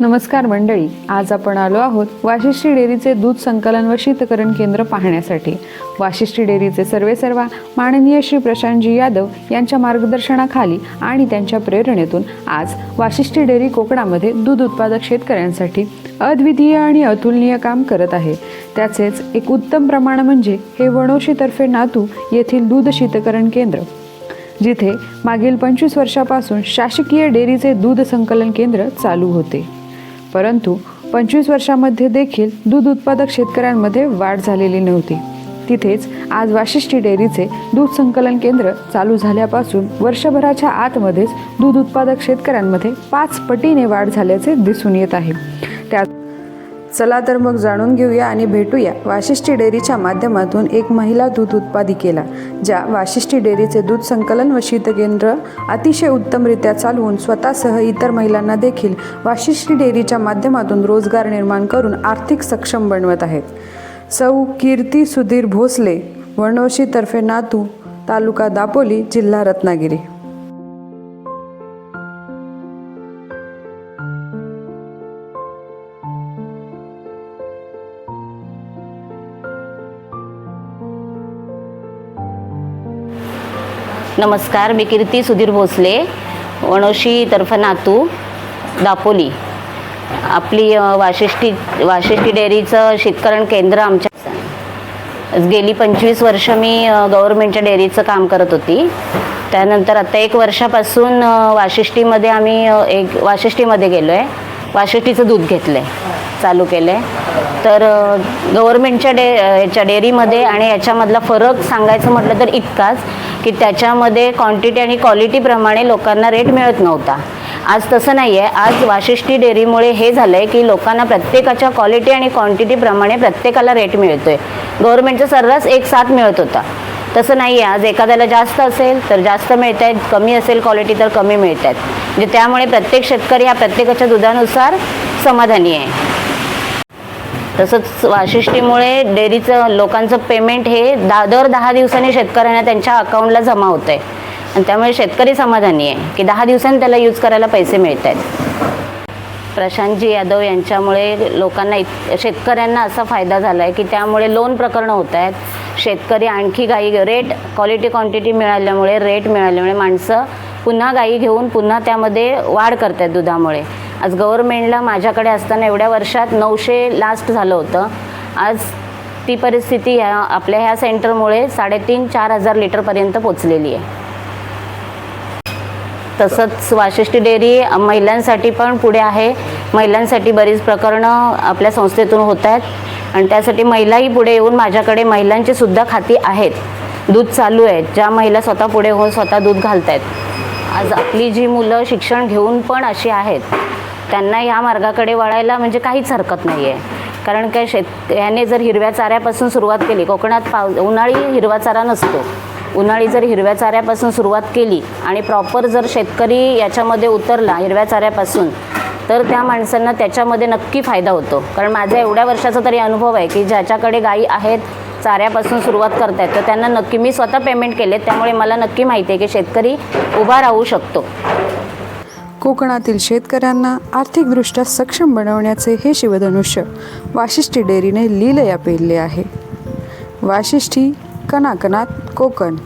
नमस्कार मंडळी आज आपण आलो आहोत वाशिष्ठी डेअरीचे दूध संकलन व शीतकरण केंद्र पाहण्यासाठी. वाशिष्ठी डेअरीचे सर्वेसर्वा माननीय श्री प्रशांतजी यादव यांच्या मार्गदर्शनाखाली आणि त्यांच्या प्रेरणेतून आज वाशिष्ठी डेअरी कोकणामध्ये दूध उत्पादक शेतकऱ्यांसाठी अद्वितीय आणि अतुलनीय काम करत आहे. त्याचेच एक उत्तम प्रमाण म्हणजे हे वणोशीतर्फे नातू येथील दूध शीतकरण केंद्र. जिथे मागील पंचवीस वर्षापासून शासकीय डेअरीचे दूध संकलन केंद्र चालू होते. परंतु पंचवीस वर्षामध्ये देखील दूध उत्पादक शेतकऱ्यांमध्ये वाढ झालेली नव्हती. तिथेच आज वाशिष्ठी डेअरीचे दूध संकलन केंद्र चालू झाल्यापासून वर्षभराच्या आतमध्येच दूध उत्पादक शेतकऱ्यांमध्ये पाच पटीने वाढ झाल्याचे दिसून येत आहे. त्या चला तर मग जाणून घेऊया आणि भेटूया वाशिष्ठी डेअरीच्या माध्यमातून एक महिला दूध उत्पादिकेला ज्या वाशिष्ठी डेअरीचे दूध संकलन व शीतकेंद्र अतिशय उत्तमरित्या चालवून स्वतःसह इतर महिलांना देखील वाशिष्ठी डेअरीच्या माध्यमातून रोजगार निर्माण करून आर्थिक सक्षम बनवत आहेत. सौ कीर्ती सुधीर भोसले वणवशीतर्फे नातू तालुका दापोली जिल्हा रत्नागिरी. नमस्कार मी कीर्ती सुधीर भोसले वणोशी तर्फ नातू दापोली. आपली वाशिष्ठी वाशिष्ठी डेअरीचं शीतकरण केंद्र आमच्या गेली पंचवीस वर्ष मी गव्हर्मेंटच्या डेअरीचं काम करत होती. त्यानंतर आता एक वर्षापासून वाशिष्ठीमध्ये आम्ही एक वाशिष्ठीमध्ये गेलो आहे वाशिष्ठीचं दूध घेतलं आहे चालू केलं आहे तर गव्हर्मेंटच्या डे याच्या डेअरीमध्ये आणि याच्यामधला फरक सांगायचं म्हटलं तर इतकाच. की त्याच्यामध्ये क्वांटिटी आणि क्वालिटीप्रमाणे लोकांना रेट मिळत नव्हता. आज तसं नाही आहे आज वाशिष्ठी डेअरीमुळे हे झालं आहे की लोकांना प्रत्येकाच्या क्वालिटी आणि क्वांटिटीप्रमाणे प्रत्येकाला रेट मिळतो आहे गव्हर्मेंटचा सर्रास एक साथ मिळत होता. तसं नाही आहे आज एखाद्याला जास्त असेल तर जास्त मिळत आहेत कमी असेल क्वालिटी तर कमी मिळत आहेत म्हणजे त्यामुळे प्रत्येक शेतकरी हा प्रत्येकाच्या दुधानुसार समाधानी आहे. तसंच वाशिष्ठीमुळे डेअरीचं लोकांचं पेमेंट हे दहा दर दहा दिवसांनी शेतकऱ्यांना त्यांच्या अकाउंटला जमा होतं आहे आणि त्यामुळे शेतकरी समाधानी आहे की दहा दिवसांनी त्याला यूज करायला पैसे मिळत आहेत प्रशांतजी यादव यांच्यामुळे लोकांना इत शेतकऱ्यांना असा फायदा झाला आहे की त्यामुळे लोन प्रकरणं होत आहेत शेतकरी आणखी गाई रेट क्वालिटी क्वांटिटी मिळाल्यामुळे रेट मिळाल्यामुळे माणसं पुन्हा गाई घेऊन पुन्हा त्यामध्ये वाढ करत आहेत दुधामुळे. आज गव्हर्मेंटला माझ्याकडे असताना एवढ्या वर्षात नऊशे लास्ट झालं होतं. आज ती परिस्थिती ह्या आपल्या ह्या सेंटरमुळे साडेतीन चार हजार लिटरपर्यंत पोचलेली आहे. तसंच वाशिष्ठी डेअरी महिलांसाठी पण पुढे आहे. महिलांसाठी बरीच प्रकरणं आपल्या संस्थेतून होत आहेत. आणि त्यासाठी महिलाही पुढे येऊन माझ्याकडे महिलांची सुद्धा खाती आहेत. दूध चालू आहेत ज्या महिला स्वतः पुढे होऊन स्वतः दूध घालत आहेत आज आपली जी मुलं शिक्षण घेऊन पण अशी आहेत. त्यांना ह्या मार्गाकडे वळायला म्हणजे काहीच हरकत नाही आहे कारण काय शेत याने जर हिरव्या चाऱ्यापासून सुरुवात केली कोकणात पाव उन्हाळी हिरवा चारा नसतो. उन्हाळी जर हिरव्या चाऱ्यापासून सुरुवात केली आणि प्रॉपर जर शेतकरी याच्यामध्ये उतरला हिरव्या चाऱ्यापासून तर त्या माणसांना त्याच्यामध्ये नक्की फायदा होतो. कारण माझा एवढ्या वर्षाचा तरी अनुभव आहे की ज्याच्याकडे गायी आहेत चाऱ्यापासून सुरुवात करतायत तर त्यांना नक्की मी स्वतः पेमेंट केले त्यामुळे मला नक्की माहिती आहे की शेतकरी उभा राहू शकतो. कोकणातील शेतकऱ्यांना आर्थिकदृष्ट्या सक्षम बनवण्याचे हे शिवधनुष्य वाशिष्ठी डेअरीने लीलया पेरले आहे. वाशिष्ठी कणाकणात कोकण.